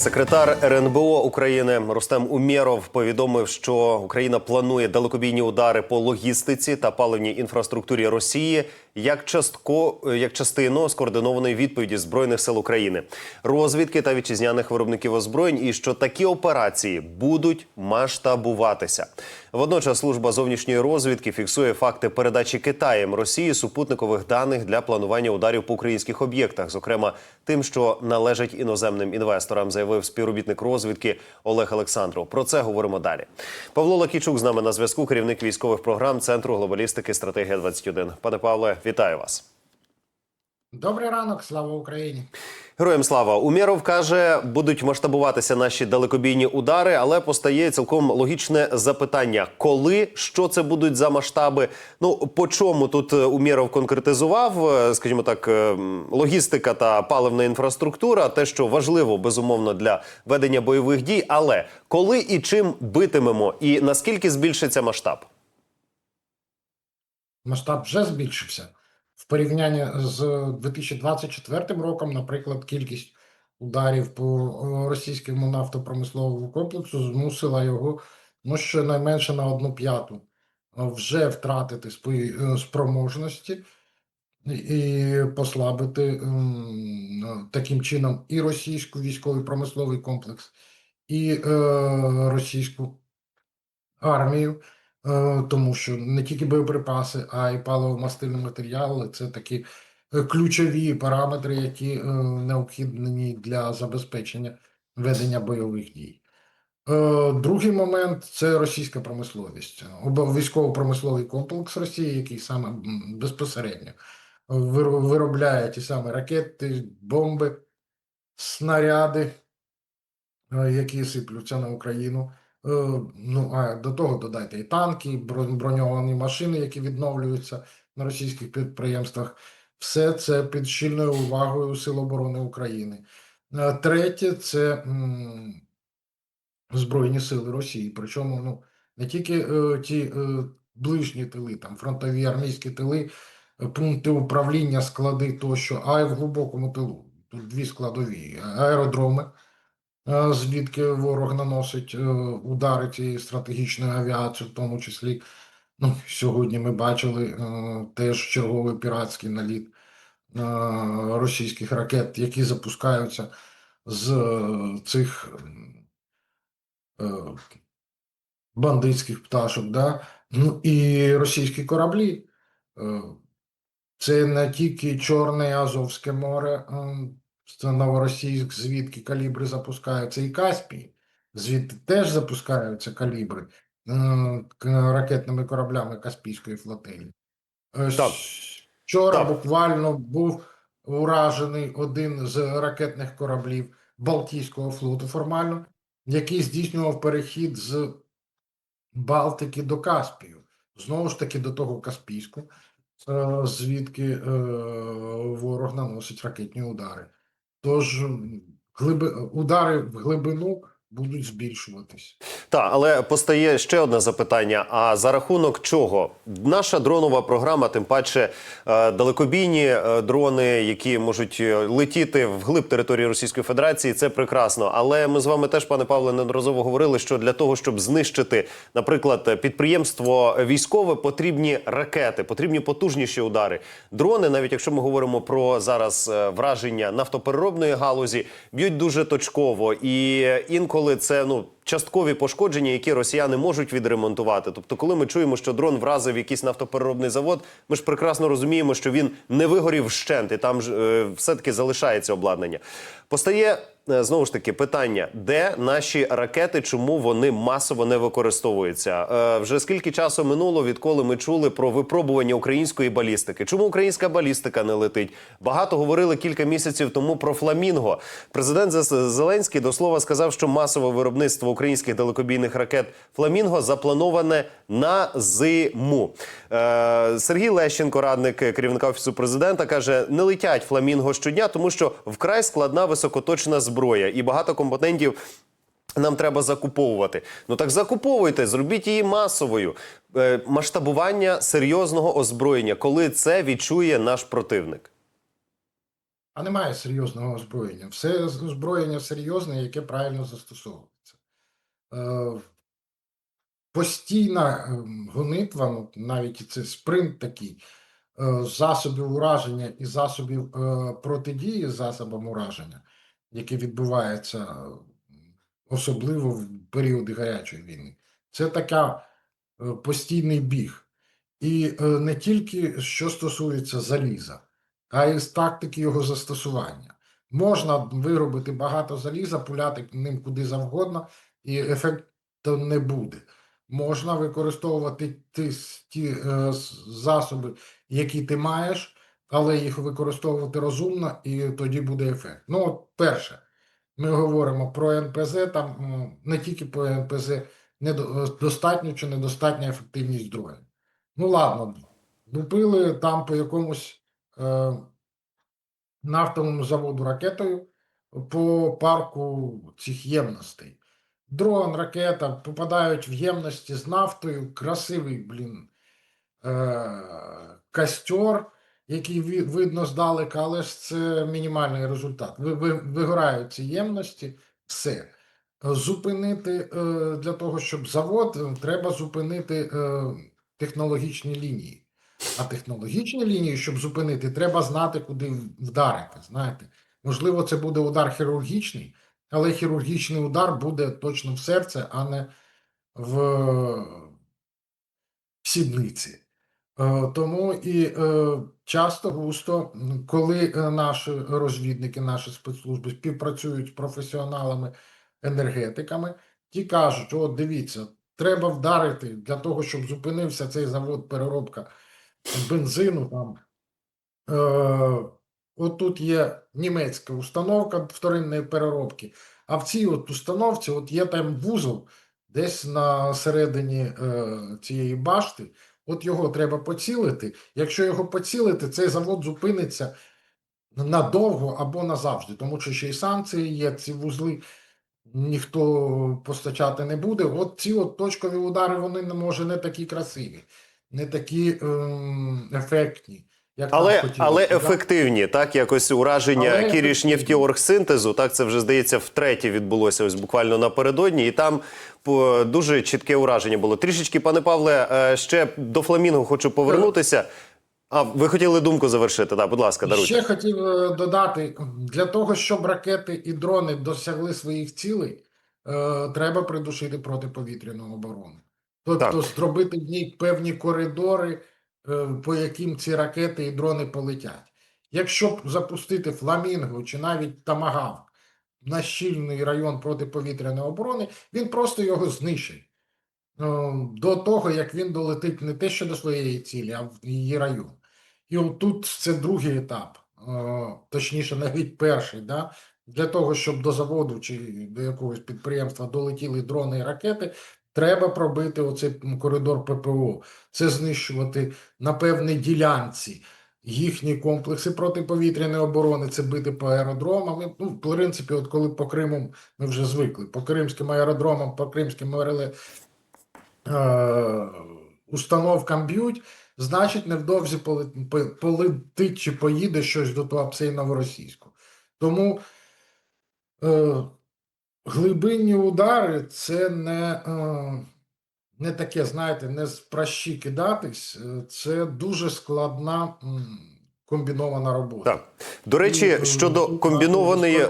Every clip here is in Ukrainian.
Секретар РНБО України Рустем Умєров повідомив, що Україна планує далекобійні удари по логістиці та паливній інфраструктурі Росії як частко як частину скоординованої відповіді збройних сил України, розвідки та вітчизняних виробників озброєнь, і що такі операції будуть масштабуватися. Водночас служба зовнішньої розвідки фіксує факти передачі Китаєм Росії супутникових даних для планування ударів по українських об'єктах, зокрема тим, що належать іноземним інвесторам, заявив співробітник розвідки Олег Олександров. Про це говоримо далі. Павло Лакічук з нами на зв'язку, керівник військових програм Центру глобалістики стратегія 21 Пане Павле, вітаю вас. Добрий ранок, слава Україні. Героям слава Умєров каже, будуть масштабуватися наші далекобійні удари, але постає цілком логічне запитання: коли що це будуть за масштаби? Ну по чому тут е, Умєров конкретизував, е, скажімо так, е, логістика та паливна інфраструктура, те, що важливо безумовно для ведення бойових дій. Але коли і чим битимемо, і наскільки збільшиться масштаб? Масштаб вже збільшився. В порівнянні з 2024 роком, наприклад, кількість ударів по російському нафтопромисловому комплексу змусила його ну, щонайменше на одну п'яту е, вже втратити е, спроможності і- послабити таким чином і російський військовий промисловий комплекс, і е, російську армію, е, тому що не тільки боєприпаси, а й паливо-мастильні матеріали це такі е, ключові параметри, які е, необхідні для забезпечення ведення бойових дій. Е, Другий момент це російська промисловість, військово-промисловий комплекс Росії, який саме безпосередньо виро- виробляє ті самі ракети, бомби, снаряди, е, які сиплються на Україну. Е, Ну, а до того додайте і танки, і броньовані машини, які відновлюються на російських підприємствах. Все це під щільною увагою Сил оборони України. Е, Третє це Збройні сили Росії. Причому ну, не тільки е, ті ближні тили, там фронтові армійські тили, пункти управління, склади тощо, а й в глибокому тилу. Тут дві складові аеродроми звідки ворог наносить е, удари цієї стратегічної авіації, в тому числі. Ну, сьогодні ми бачили е, теж черговий піратський наліт е, російських ракет, які запускаються з е, цих е, бандитських пташок. Да? Ну і російські кораблі. Е, це не тільки Чорне і Азовське море, е, це Новоросійськ, звідки калібри запускаються, і Каспій, звідти теж запускаються калібри е, ракетними кораблями Каспійської флотилії. Е, Так. Вчора Так. буквально був уражений один з ракетних кораблів Балтійського флоту формально, який здійснював перехід з Балтики до Каспію. Знову ж таки, до того Каспійську, е, звідки ворог наносить ракетні удари. Тож глиби, удари в глибину будуть збільшуватись. Так, але постає ще одне запитання: а за рахунок чого? Наша дронова програма, тим паче е, далекобійні е, дрони, які можуть е, летіти вглиб території Російської Федерації, це прекрасно. Але ми з вами теж, пане Павле, неодноразово говорили, що для того, щоб знищити, наприклад, підприємство військове, потрібні ракети, потрібні потужніші удари. Дрони, навіть якщо ми говоримо про зараз враження нафтопереробної галузі, б'ють дуже точково, і інколи це ну. Часткові пошкодження, які росіяни можуть відремонтувати. Тобто, коли ми чуємо, що дрон вразив якийсь нафтопереробний завод, ми ж прекрасно розуміємо, що він не вигорів вщент, і там ж е, все-таки залишається обладнання. Постає знову ж таки питання, де наші ракети, чому вони масово не використовуються? Е, вже скільки часу минуло, відколи ми чули про випробування української балістики? Чому українська балістика не летить? Багато говорили кілька місяців тому про фламінго. Президент Зеленський до слова сказав, що масове виробництво українських далекобійних ракет Фламінго заплановане на зиму. Е, Сергій Лещенко, радник керівника офісу президента, каже: не летять фламінго щодня, тому що вкрай складна високоточна зброя і багато компонентів. Нам треба закуповувати. Ну так закуповуйте, зробіть її масовою. Е, масштабування серйозного озброєння, коли це відчує наш противник. а немає серйозного озброєння. Все озброєння серйозне, яке правильно застосовується. Е, Постійна ем, гонитва, ну, навіть це спринт такий, е, засобів ураження і засобів протидії засобам ураження, яке відбувається особливо в періоди гарячої війни. Це така е, постійний біг. І е, не тільки що стосується заліза, а й з тактики його застосування. Можна виробити багато заліза, пуляти ним куди завгодно, і ефекту не буде. Можна використовувати ті, ті е, засоби, які ти маєш, але їх використовувати розумно, і тоді буде ефект. Ну, от перше, ми говоримо про НПЗ, там не тільки по НПЗ, е, достатньо чи недостатня ефективність дронів. Ну, ладно, лупили там по якомусь е, нафтовому заводу ракетою по парку цих ємностей. Дрон, ракета попадають в ємності з нафтою, красивий, блін, е, костер, який видно здалека, але ж це мінімальний результат. Ви, ви, вигорають ці ємності, все. Зупинити е, для того, щоб завод, е, треба зупинити е, технологічні лінії. А технологічні лінії, щоб зупинити, треба знати, куди вдарити. Знаєте, можливо, це буде удар хірургічний, але хірургічний удар буде точно в серце, а не в сідниці. Е, Тому і е, часто густо, коли е, наші розвідники, наші спецслужби співпрацюють з професіоналами, енергетиками, ті кажуть: от дивіться, треба вдарити для того, щоб зупинився цей завод переробка бензину. Там от тут є німецька установка вторинної переробки, а в цій от установці от є там вузол десь на середині цієї башти. От його треба поцілити. Якщо його поцілити, цей завод зупиниться надовго або назавжди, тому що ще й санкції є, ці вузли ніхто постачати не буде. От ці от точкові удари, вони може не такі красиві, не такі ем, ефектні. Як Але, але ефективні, так якось ураження Але Кіріш так це вже здається втретє відбулося ось буквально напередодні, і там дуже чітке ураження було. Трішечки, пане Павле, е, ще до фламінго хочу повернутися. А ви хотіли думку завершити? Так, будь ласка, даруйте. Ще хотів е, додати: для того, щоб ракети і дрони досягли своїх цілей, е, треба придушити протиповітряну оборону. Тобто Так. зробити в ній певні коридори, по яким ці ракети і дрони полетять. Якщо запустити фламінго чи навіть тамагавк на щільний район протиповітряної оборони, він просто його знищить. е, До того, як він долетить не те, що до своєї цілі, а в її район. І отут це другий етап, е, точніше, навіть перший, да? для того, щоб до заводу чи до якогось підприємства долетіли дрони і ракети, треба пробити оцей коридор ППО, це знищувати на певній ділянці. Їхні комплекси протиповітряної оборони, це бити по аеродромам. Ну, в принципі, от коли по Криму ми вже звикли, по кримським аеродромам, по кримським е, установкам б'ють, значить, невдовзі поле- полетить чи поїде щось до Туапсе і Новоросійську. Тому е, глибинні удари це не, е, не таке, знаєте, не з пращі кидатись, е, це дуже складна комбінована робота. Так. До речі, І, е, щодо комбінованої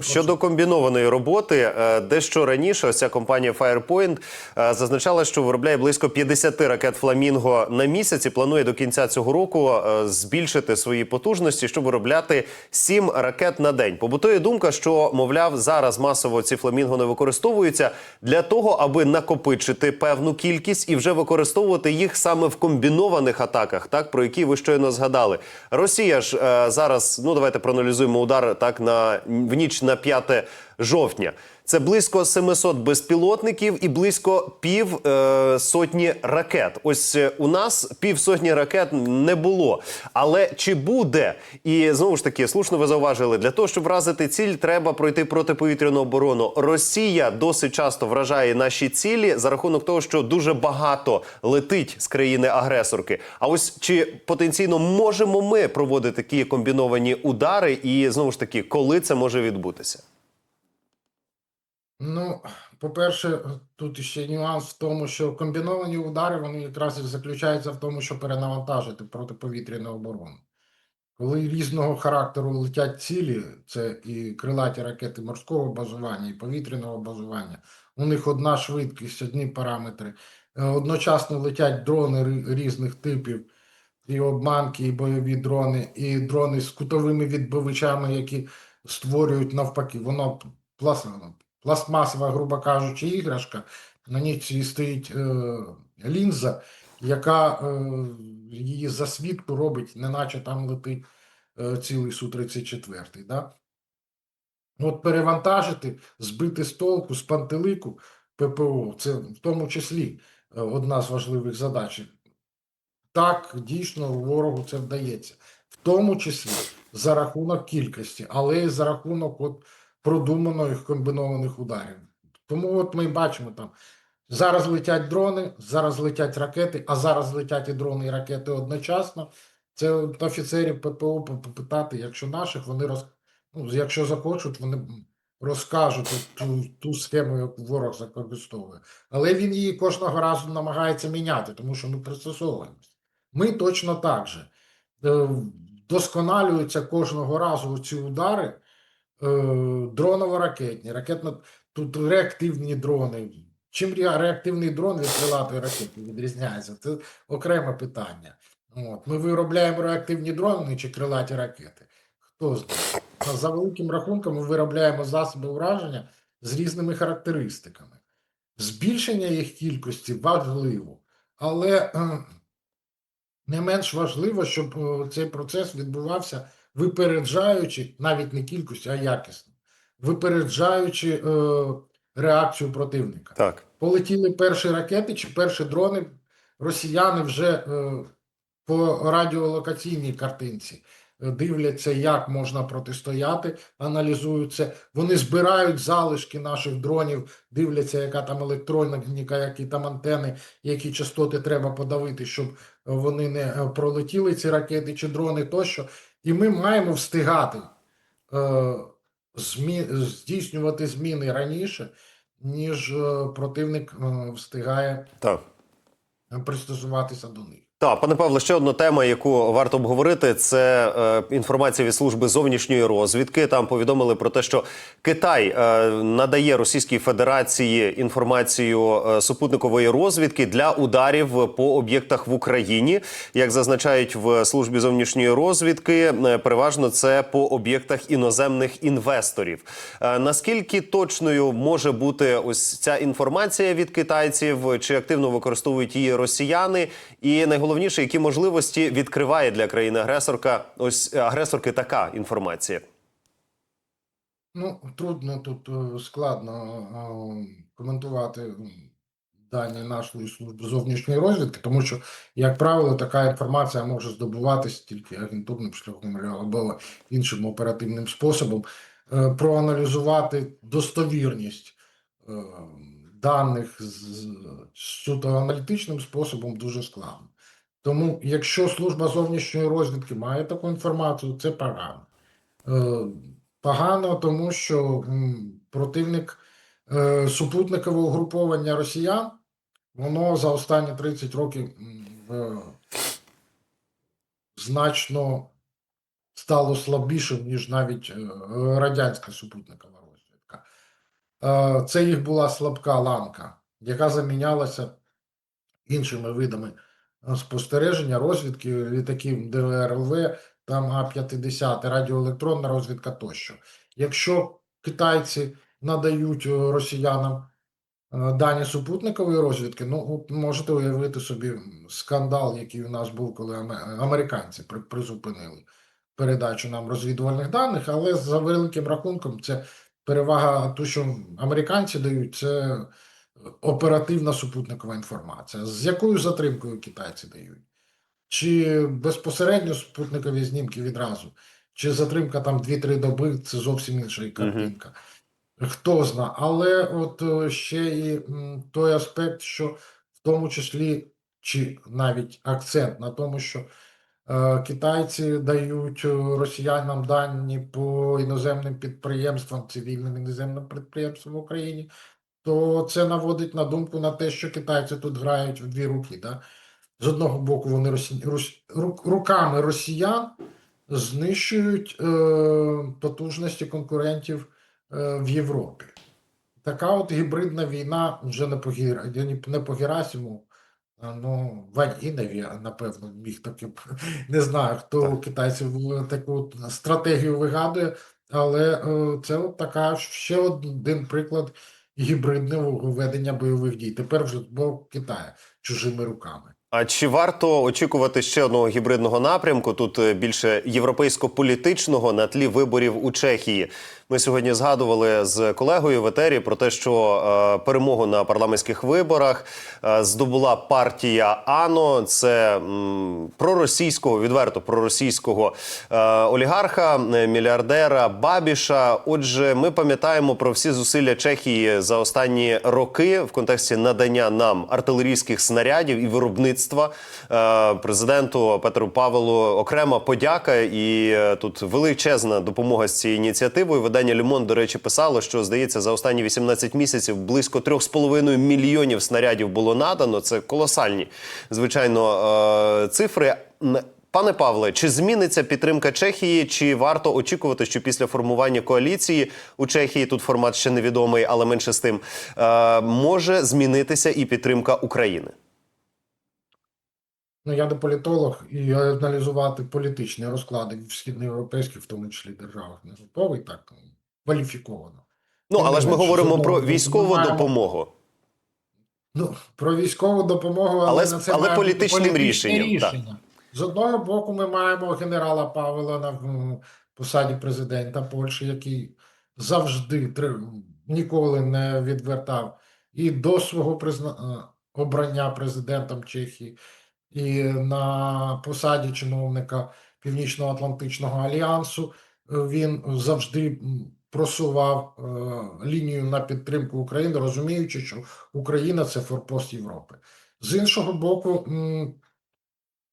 щодо комбінованої роботи, е, дещо раніше ось ця компанія Firepoint е, зазначала, що виробляє близько 50 ракет Фламінго на місяць і планує до кінця цього року збільшити свої потужності, щоб виробляти 7 ракет на день. Побутує думка, що мовляв зараз масово ці фламінго не використовуються для того, аби накопичити певну кількість і вже використовувати їх саме в комбінованих атаках, так про які ви щойно згадали. Росія ж е, зараз, ну давайте проаналізуємо удар так на в ніч на 5 жовтня. Це близько 700 безпілотників і близько пів е, сотні ракет. Ось е, у нас півсотні ракет не було. Але чи буде? І знову ж таки, слушно ви зауважили, для того, щоб вразити ціль, треба пройти протиповітряну оборону. Росія досить часто вражає наші цілі за рахунок того, що дуже багато летить з країни-агресорки. А ось чи потенційно можемо ми проводити такі комбіновані удари, і знову ж таки, коли це може відбутися? Ну, по-перше, тут ще нюанс в тому, що комбіновані удари вони якраз і заключаються в тому, що перенавантажити протиповітряну оборону. Коли різного характеру летять цілі, це і крилаті ракети морського базування, і повітряного базування, у них одна швидкість, одні параметри. Е, Одночасно летять дрони різних типів, і обманки, і бойові дрони, і дрони з кутовими відбивачами, які створюють навпаки. Воно плас, пластмасова, грубо кажучи, іграшка. На ній стоїть е, лінза, яка е, її засвідку робить, неначе там летить е, цілий Су-34. Да? От перевантажити, збити з толку, з пантелику ППО, це в тому числі е, одна з важливих задач. Так, дійсно, ворогу це вдається, в тому числі за рахунок кількості, але й за рахунок от продуманих комбінованих ударів. Тому от ми бачимо там. Зараз летять дрони, зараз летять ракети, а зараз летять і дрони, і ракети одночасно. Це офіцерів ППО попитати, якщо наших, вони роз... ну, якщо захочуть, вони розкажуть ту, ту схему, яку ворог використовує. Але він її кожного разу намагається міняти, тому що ми пристосовуємося. Ми точно так же. Е, Вдосконалюються кожного разу ці удари дроново-ракетні, ракетно тут реактивні дрони. Чим реактивний дрон від крилатої ракети відрізняється? Це окреме питання. От. Ми виробляємо реактивні дрони чи крилаті ракети. Хто знає? За великим рахунком ми виробляємо засоби ураження з різними характеристиками. Збільшення їх кількості важливо, але е, не менш важливо, щоб е, цей процес відбувався випереджаючи навіть не кількістю, а якісно, випереджаючи е, реакцію противника. Так. Полетіли перші ракети чи перші дрони, росіяни вже е, по радіолокаційній картинці е, дивляться, як можна протистояти, аналізують це. Вони збирають залишки наших дронів, дивляться, яка там електроніка, які там антени, які частоти треба подавити, щоб вони не е, пролетіли ці ракети чи дрони тощо. І ми маємо встигати е, змі... здійснювати зміни раніше, ніж е, противник е, встигає Так. пристосуватися до них. Так, пане Павло, ще одна тема, яку варто обговорити, це е, інформація від служби зовнішньої розвідки. Там повідомили про те, що Китай е, надає Російській Федерації інформацію е, супутникової розвідки для ударів по об'єктах в Україні. Як зазначають в службі зовнішньої розвідки, е, переважно це по об'єктах іноземних інвесторів. Е, наскільки точною може бути ось ця інформація від китайців, чи активно використовують її росіяни? І найголовніше, які можливості відкриває для країни агресорка ось е, агресорки така інформація. Ну, трудно тут е, складно е, коментувати дані нашої служби зовнішньої розвідки, тому що, як правило, така інформація може здобуватися тільки агентурним шляхом або іншим оперативним способом. Проаналізувати достовірність даних з суто аналітичним способом дуже складно. Тому, якщо служба зовнішньої розвідки має таку інформацію, це погано. Е, Погано, тому що противник е, супутникового угруповання росіян, воно за останні 30 років значно стало слабішим, ніж навіть е, радянська супутникова розвідка. Це їх була слабка ланка, яка замінялася іншими видами спостереження, розвідки, літаків ДРЛВ, там А-50, радіоелектронна розвідка тощо. Якщо китайці надають е, росіянам е, дані супутникової розвідки, ну можете уявити собі скандал, який у нас був, коли американці призупинили передачу нам розвідувальних даних, але за великим рахунком це перевага, ту, що американці дають, це оперативна супутникова інформація. З якою затримкою китайці дають? Чи безпосередньо супутникові знімки відразу, чи затримка там 2-3 доби це зовсім інша картинка. Хто зна, але от е, ще і той аспект, що в тому числі, чи навіть акцент на тому, що е, китайці дають е, росіянам дані по іноземним підприємствам, цивільним іноземним підприємствам в Україні, то це наводить на думку на те, що китайці тут грають в дві руки. Да? З одного боку, вони росі... руками росіян знищують е, потужності конкурентів е, в Європі. Така от гібридна війна вже не по, не по Герасиму, ну, Вань Іневі, напевно, міг таки не знаю, хто китайців таку стратегію вигадує, але е, це от така ще один приклад гібридного ведення бойових дій. Тепер вже з боку Китаю чужими руками. А чи варто очікувати ще одного гібридного напрямку? Тут е, більше європейсько-політичного на тлі виборів у Чехії. Ми сьогодні згадували з колегою в етері про те, що е, перемогу на парламентських виборах е, здобула партія АНО. Це проросійського, відверто проросійського олігарха, мільярдера Бабіша. Отже, ми пам'ятаємо про всі зусилля Чехії за останні роки в контексті надання нам артилерійських снарядів і виробництва Е, президенту Петру Павелу. Окрема подяка і е, тут величезна допомога з цією ініціативою. Видання Лімон, до речі, писало, що здається, за останні 18 місяців близько 3,5 мільйонів снарядів було надано. Це колосальні, звичайно, е, цифри. Пане Павле, чи зміниться підтримка Чехії? Чи варто очікувати, що після формування коаліції у Чехії тут формат ще невідомий, але менше з тим може змінитися і підтримка України? Ну, я не політолог, і аналізувати політичні розклади в східноєвропейських, в тому числі державах, не готовий так ну, кваліфіковано. Ну але ж ми говоримо про військову допомогу. Ну, про військову допомогу, але, Але на це але політичним рішенням, так. рішення. З одного боку, ми маємо генерала Павела на посаді президента Польщі, який завжди ніколи не відвертав і до свого призна... е, обрання президентом Чехії, і на посаді чиновника Північно-Атлантичного альянсу е, він завжди просував е, лінію на підтримку України, розуміючи, що Україна це форпост Європи. З іншого боку,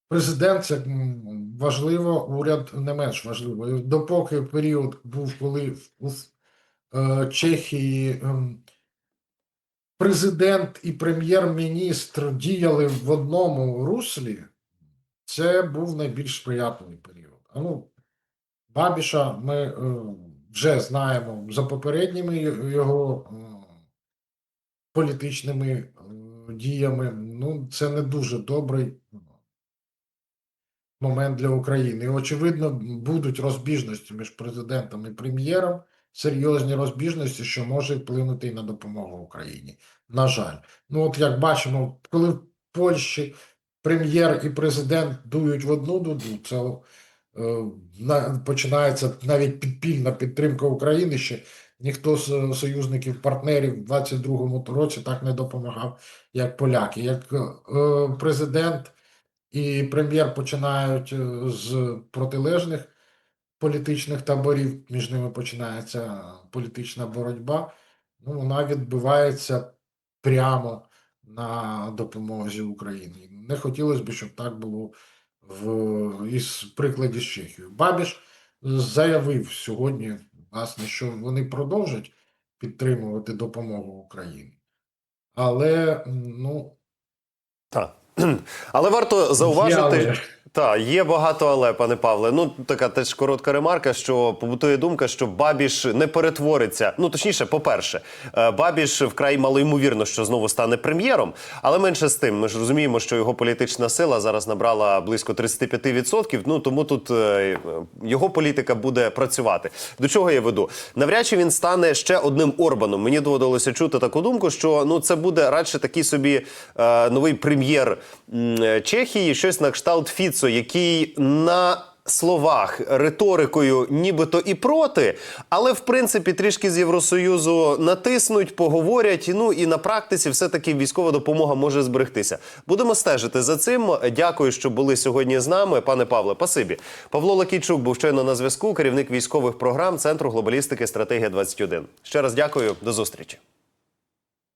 президент це важливо, уряд не менш важливо. Допоки період був, коли в- е, Чехії ем, президент і прем'єр-міністр діяли в одному руслі, це був найбільш сприятливий період. А ну, Бабіша ми е, вже знаємо за попередніми його е, політичними е, діями. Ну, це не дуже добрий момент для України. І, очевидно, будуть розбіжності між президентом і прем'єром, серйозні розбіжності, що може вплинути і на допомогу Україні. На жаль, ну от як бачимо, коли в Польщі прем'єр і президент дують в одну дуду, це е, на, починається навіть підпільна підтримка України. Ще ніхто з е, союзників, партнерів в 22-му році так не допомагав, як поляки. Як е, президент і прем'єр починають е, з протилежних політичних таборів, між ними починається політична боротьба. Ну, вона відбувається прямо на допомозі Україні. Не хотілося б, щоб так було в із прикладі з Чехією. Бабіш заявив сьогодні, власне, що вони продовжать підтримувати допомогу Україні. Але ну, Так. Але варто зауважити, та є багато але, пане Павле. Ну така теж коротка ремарка, що побутує думка, що Бабіш не перетвориться. Ну точніше, по-перше, е, Бабіш вкрай малоймовірно, що знову стане прем'єром. Але менше з тим, ми ж розуміємо, що його політична сила зараз набрала близько 35%. Ну тому тут е, його політика буде працювати. До чого я веду? Навряд чи він стане ще одним Орбаном. Мені доводилося чути таку думку, що ну це буде радше такий собі е, новий прем'єр Чехії, щось на кшталт Фіцо, який на словах риторикою, нібито і проти, але в принципі трішки з Євросоюзу натиснуть, поговорять. Ну і на практиці все-таки військова допомога може зберегтися. Будемо стежити за цим. Дякую, що були сьогодні з нами, пане Павле. Пасибі. Павло Лакійчук був щойно на зв'язку, керівник військових програм Центру глобалістики стратегія 21 Ще раз дякую, до зустрічі.